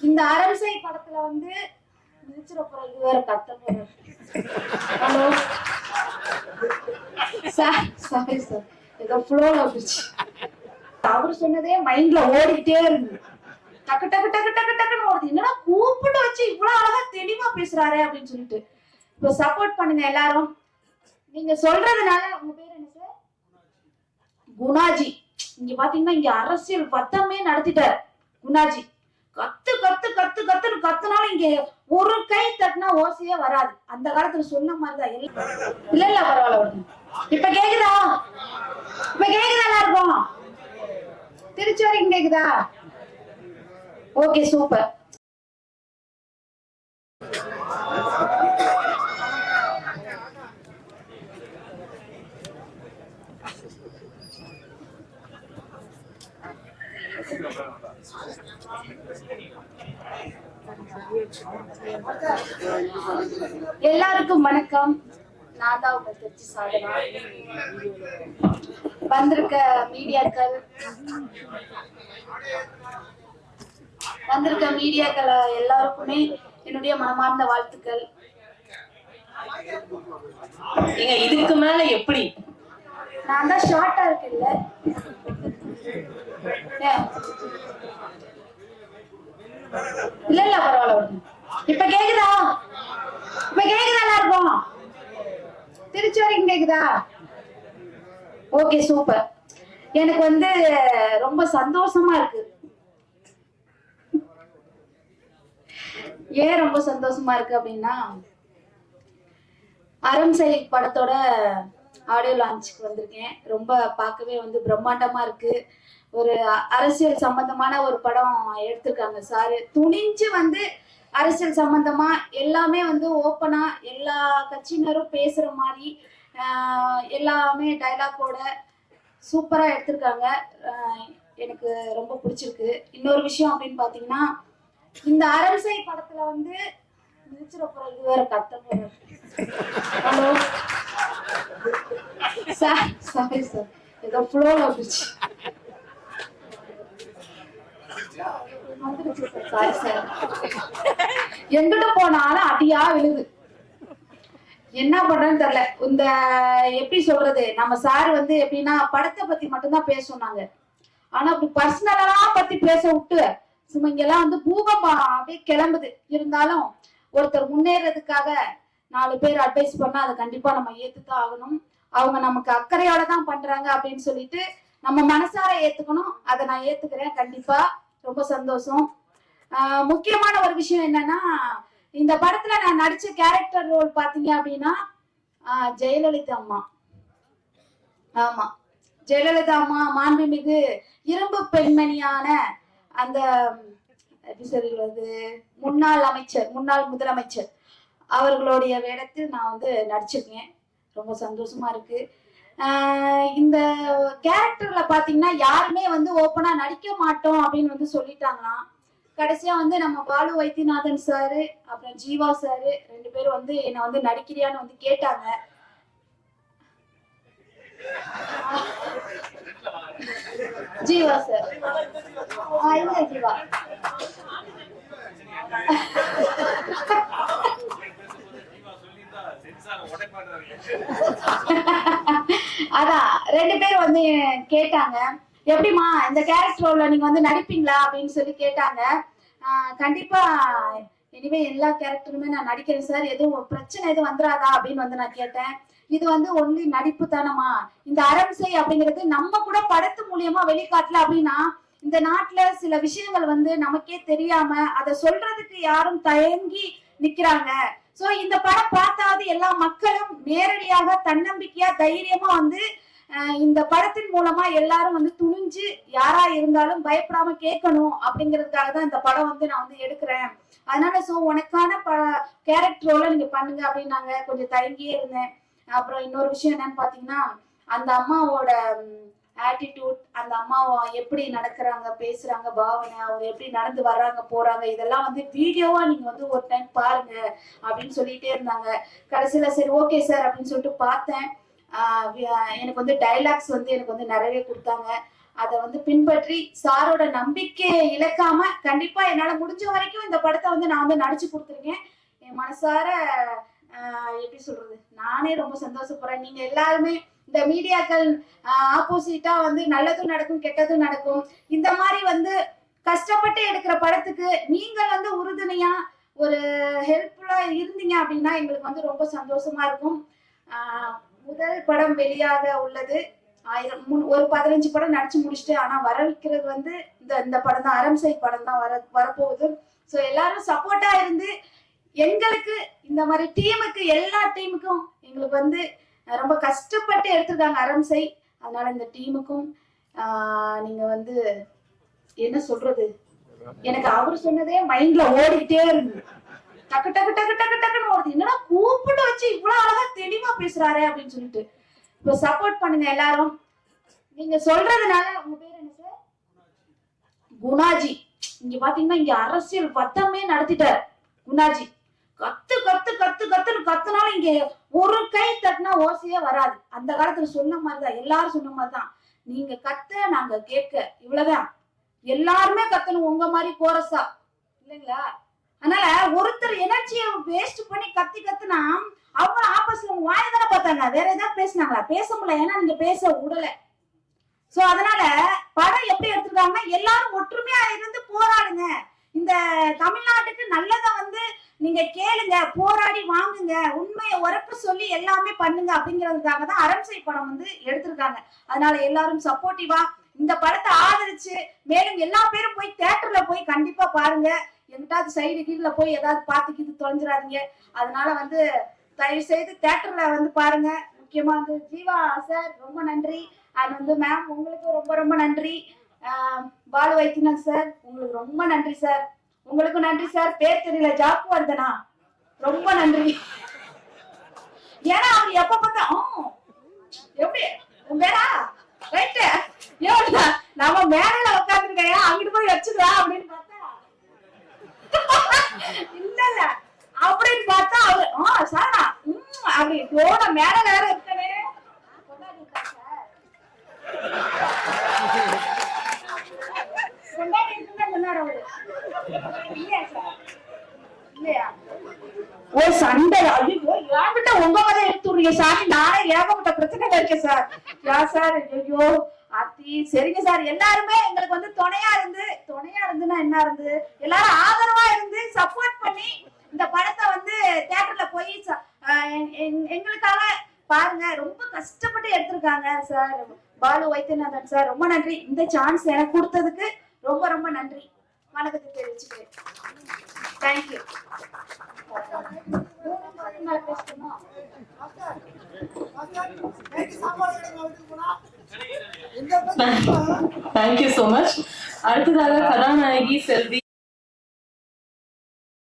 இந்த அரசை படத்துல வந்து மிதிச்சிட குரல் வேற கத்த ஹலோ சார் சாரி சார் ஏதோ ஃப்ளோல வந்துச்சு அவர் சொன்னதே மைண்ட்ல ஓடிக்கிட்டே இருந்து டக்கு டக்கு டக்கு டக்கு டக்குன்னு ஓடுது. என்னடா கூப்பிட்டு வச்சு இவ்வளவு அழகா தெளிவா பேசுறாரே அப்படின்னு சொல்லிட்டு. இப்போ சப்போர்ட் பண்ணுங்க எல்லாரும். நீங்க சொல்றதுனால உங்க பேர் என்ன சார் குணாஜி. இங்க பாத்தீங்கன்னா இங்க அரசியல் பத்தமே நடத்திட்டார். குணாஜி. கத்து கத்து கத்து கத்துன்னு கத்துனாலும் இங்க ஒரு கை தட்டினா ஓசையே வராது. அந்த காலத்துல சொன்ன மாதிரிதான் எல்லாம். இல்ல இல்ல பரவாயில்ல இப்ப கேக்குதா? இப்ப கேக்குதா எல்லாருக்கும்? திருச்சி வரைக்கும் கேக்குதா? ஓகே சூப்பர் எல்லாருக்கும் வணக்கம். நான் தான் உங்க திருச்சி சாதனா. வந்திருக்க மீடியாக்கள். வந்திருக்க மீடியாக்கள் எல்லாருக்குமே என்னுடைய மனமார்ந்த வாழ்த்துக்கள். ஏங்க இதுக்கு மேல எப்படி? நான் தான் ஷார்ட்டா இருக்குல்ல? இல்ல இல்ல பரவாயில்ல. இப்ப கேக்குதா? இப்ப கேக்குதா எல்லாருக்கும்? திருச்சி வரைக்கும் கேக்குதா? ஓகே சூப்பர் எனக்கு வந்து ரொம்ப சந்தோஷமா இருக்கு. ஏன் ரொம்ப சந்தோஷமா இருக்கு அப்படின்னா அறம் செய் படத்தோட ஆடியோ லான்ச்சுக்கு வந்திருக்கேன். ரொம்ப பார்க்கவே வந்து பிரம்மாண்டமா இருக்கு. ஒரு அரசியல் சம்பந்தமான ஒரு படம் எடுத்திருக்காங்க சாரு. துணிஞ்சு வந்து அரசியல் சம்பந்தமா எல்லாமே வந்து ஓப்பனா எல்லா கட்சியினரும் பேசுற மாதிரி எல்லாமே டைலாக்கோட சூப்பரா எடுத்திருக்காங்க. எனக்கு ரொம்ப பிடிச்சிருக்கு. இன்னொரு விஷயம் அப்படின்னு பாத்தீங்கன்னா இந்த அரசை படத்துல வந்து மிதிச்சிட போற இது வேற கத்த ஹலோ சார் சாரி சார் ஏதோ ஃப்ளோல வந்துச்சு சாரி சார் எங்கிட்ட போனாலும் அடியா விழுது. என்ன பண்றேன்னு தெரியல. இந்த எப்படி சொல்றது? நம்ம சார் வந்து எப்படின்னா படத்தை பத்தி மட்டும்தான் பேச சொன்னாங்க ஆனா அப்படி பர்சனலா பத்தி பேச விட்டு சும்மா இங்கெல்லாம் வந்து பூகம்பம் அப்படியே கிளம்புது. இருந்தாலும் ஒருத்தர் முன்னேறதுக்காக நாலு பேர் அட்வைஸ் பண்ணா அதை கண்டிப்பா நம்ம ஏத்துதான் ஆகணும். அவங்க நமக்கு அக்கறையோட தான் பண்றாங்க அப்படின்னு சொல்லிட்டு நம்ம மனசார ஏத்துக்கணும். அதை நான் ஏத்துக்கிறேன். கண்டிப்பா ரொம்ப சந்தோஷம். முக்கியமான ஒரு விஷயம் என்னன்னா இந்த படத்துல நான் நடிச்ச கேரக்டர் ரோல் பாத்தீங்க அப்படின்னா ஜெயலலிதா அம்மா. ஆமா. ஜெயலலிதா அம்மா மாண்புமிகு இரும்பு பெண்மணியான அந்த எப்படி சொல்றது முன்னாள் அமைச்சர் முன்னாள் முதலமைச்சர் அவர்களுடைய வேடத்தில் நான் வந்து நடிச்சிருக்கேன். ரொம்ப சந்தோஷமா இருக்கு. இந்த கேரக்டர்ல பாத்தீங்கன்னா யாருமே வந்து ஓப்பனா நடிக்க மாட்டோம் அப்படின்னு வந்து சொல்லிட்டாங்களாம். கடைசியா வந்து நம்ம பாலு வைத்தியநாதன் சாரு அப்புறம் ஜீவா சாரு ரெண்டு பேரும் வந்து என்னை வந்து நடிக்கிறியான்னு வந்து கேட்டாங்க. ஜீவா சார் இல்ல ஜீவா. அதான் ரெண்டு பேர் வந்து கேட்டாங்க. எப்படிம்மா இந்த கேரக்டர் ரோல்ல நீங்க வந்து நடிப்பீங்களா அப்படின்னு சொல்லி கேட்டாங்க. ஆஹ் கண்டிப்பா. இனிமே எல்லா கேரக்டருமே நான் நடிக்கிறேன் சார். எதுவும் பிரச்சனை எதுவும் வந்துடாதா அப்படின்னு வந்து நான் கேட்டேன். இது வந்து ஒன்லி நடிப்பு தானமா இந்த அரம்சை அப்படிங்கிறது நம்ம கூட படத்து மூலியமா வெளிக்காட்டல அப்படின்னா இந்த நாட்டுல சில விஷயங்கள் வந்து நமக்கே தெரியாம அதை சொல்றதுக்கு யாரும் தயங்கி நிக்கிறாங்க. சோ இந்த படம் பார்த்தாவது எல்லா மக்களும் நேரடியாக தன்னம்பிக்கையா தைரியமா வந்து இந்த படத்தின் மூலமா எல்லாரும் வந்து துணிஞ்சு யாரா இருந்தாலும் பயப்படாம கேட்கணும் அப்படிங்கிறதுக்காக தான் இந்த படம் வந்து நான் வந்து எடுக்கிறேன். அதனால சோ உனக்கான ப கேரக்டரோட நீங்க பண்ணுங்க அப்படின்னாங்க. கொஞ்சம் தயங்கியே இருந்தேன். அப்புறம் இன்னொரு விஷயம் என்னன்னு பாத்தீங்கன்னா அந்த அம்மாவோட ஆட்டிடியூட் அந்த அம்மா எப்படி நடக்கிறாங்க பேசுறாங்க பாவனை அவங்க எப்படி நடந்து வர்றாங்க போறாங்க இதெல்லாம் வந்து வீடியோவா நீங்க வந்து ஒரு டைம் பாருங்க அப்படின்னு சொல்லிட்டே இருந்தாங்க. கடைசியில சரி ஓகே சார் அப்படின்னு சொல்லிட்டு பார்த்தேன். எனக்கு வந்து டைலாக்ஸ் வந்து எனக்கு வந்து நிறையவே கொடுத்தாங்க. அதை வந்து பின்பற்றி சாரோட நம்பிக்கையை இழக்காம கண்டிப்பா என்னால முடிஞ்ச வரைக்கும் இந்த படத்தை வந்து நான் வந்து நடிச்சு கொடுத்துருக்கேன். என் மனசார எப்படி சொல்றது? நானே ரொம்ப சந்தோஷப்படுறேன். நீங்க எல்லாருமே இந்த மீடியாக்கள் ஆப்போசிட்டா வந்து நல்லதும் நடக்கும் கெட்டதும் நடக்கும். இந்த மாதிரி வந்து கஷ்டப்பட்டு எடுக்கிற படத்துக்கு நீங்கள் வந்து உறுதுணையா ஒரு ஹெல்ப்ஃபுல்லா இருந்தீங்க அப்படின்னா எங்களுக்கு வந்து ரொம்ப சந்தோஷமா இருக்கும். ஆஹ், முதல் படம் வெளியாக உள்ளது. ஆயிரம் முன் ஒரு பதினஞ்சு படம் நடிச்சு முடிச்சுட்டு ஆனா வர வைக்கிறது வந்து இந்த இந்த படம் தான் அரம்சை படம் தான் வர வரப்போகுது. ஸோ எல்லாரும் சப்போர்ட்டா இருந்து எங்களுக்கு இந்த மாதிரி டீமுக்கு எல்லா டீமுக்கும் எங்களுக்கு வந்து ரொம்ப கஷ்டப்பட்டு எடுத்திருக்காங்க அரம்சை அதனால இந்த டீமுக்கும் நீங்க வந்து என்ன சொல்றது? எனக்கு அவர் சொன்னதே மைண்ட்ல ஓடிக்கிட்டே இருந்து. டக்கு டக்கு டக்கு டக்கு டக்குன்னு ஓடுது. என்னடா கூப்பிட்டு வச்சு இவ்வளவு அழகா தெளிவா பேசுறாரு அப்படின்னு சொல்லிட்டு. இப்போ சப்போர்ட் பண்ணுங்க எல்லாரும். நீங்க சொல்றதுனால உங்க பேர் என்ன சார் குணாஜி. இங்க பாத்தீங்கன்னா இங்க அரசியல் பத்தமே நடத்திட்டார். குணாஜி. கத்து கத்து கத்து கத்துன்னு கத்துனாலும் இங்க ஒரு கை தட்டினா ஓசையே வராது. அந்த காலத்துல சொன்ன மாதிரிதான் எல்லாரும் சொன்ன மாதிரிதான். நீங்க கத்த நாங்க கேட்க. இவ்வளவுதான். எல்லாருமே கத்தணும். உங்க மாதிரி கோரஸா. இல்லைங்களா? அதனால ஒருத்தர் எனர்ஜியை வேஸ்ட் பண்ணி கத்தி கத்துனா அவங்க ஆப்போசிட்ல உங்க வாயை தானே பார்த்தாங்க. வேற ஏதாவது பேசுனாங்களா? பேச முடியல. ஏன்னா நீங்க பேச விடல. சோ அதனால படம் எப்படி எடுத்திருக்காங்கன்னா எல்லாரும் ஒற்றுமையா இருந்து போராடுங்க. இந்த தமிழ்நாட்டுக்கு நல்லதை வந்து நீங்க கேளுங்க போராடி வாங்குங்க உண்மையை உரப்பு சொல்லி எல்லாமே பண்ணுங்க அப்படிங்கிறதுக்காக தான் அரண்சை படம் வந்து எடுத்திருக்காங்க. அதனால எல்லாரும் சப்போர்ட்டிவா இந்த படத்தை ஆதரிச்சு மேலும் எல்லா பேரும் போய் தேட்டர்ல போய் கண்டிப்பா பாருங்க. எங்கிட்டாவது சைடு கீழே போய் ஏதாவது பார்த்துக்கிட்டு தொலைஞ்சிடாதீங்க அதனால வந்து தயவு செய்து தேட்டர்ல வந்து பாருங்க. முக்கியமா வந்து ஜீவா சார் ரொம்ப நன்றி. அண்ட் வந்து மேம் உங்களுக்கு ரொம்ப ரொம்ப நன்றி. பாலு வைத்தியநாத் சார் உங்களுக்கு ரொம்ப நன்றி சார் உங்களுக்கும் நன்றி சார் பேர் தெரியல. ஜாக்கு வருதனா ரொம்ப நன்றி. ஏன்னா அவர் எப்ப பார்த்தா எப்படி? உன் பேரா? ரைட்டு ஏன் நம்ம மேடையில உட்காந்துருக்கையா அங்கிட்டு போய் வச்சுக்கலாம் அப்படின்னு பார்த்தா இல்ல இல்ல அப்படின்னு பார்த்தா அவரு ஆ சாரா ம் அப்படி போன மேல வேற இருக்கனே கொண்டாடி இல்லையா ஓ சண்டை. ஐயோ ஏன்கிட்ட உங்க மேல எடுத்து விடுறீங்க சாமி நானே ஏகப்பட்ட பிரச்சனைகள் இருக்கேன் சார். யா சார்? ஐயோ அத்தி சரிங்க சார். எல்லாருமே எங்களுக்கு வந்து துணையா இருந்து துணையா இருந்துன்னா என்ன இருந்து? எல்லாரும் ஆதரவா இருந்து சப்போர்ட் பண்ணி இந்த படத்தை வந்து தியேட்டர்ல போய் ச- ஆஹ் எங்- எங்- எங்களுக்காக பாருங்க ரொம்ப கஷ்டப்பட்டு எடுத்திருக்காங்க சார் பாலு வைத்தியநாதன் சார் ரொம்ப நன்றி. இந்த சான்ஸ் எனக்கு கொடுத்ததுக்கு ரொம்ப ரொம்ப நன்றி. வணக்கத்தை தெரிவிச்சுக்கிறேன். தேங்க்யூ தேங்க்யூ சோ மச் அடுத்ததாக கதாநாயகி செல்வி.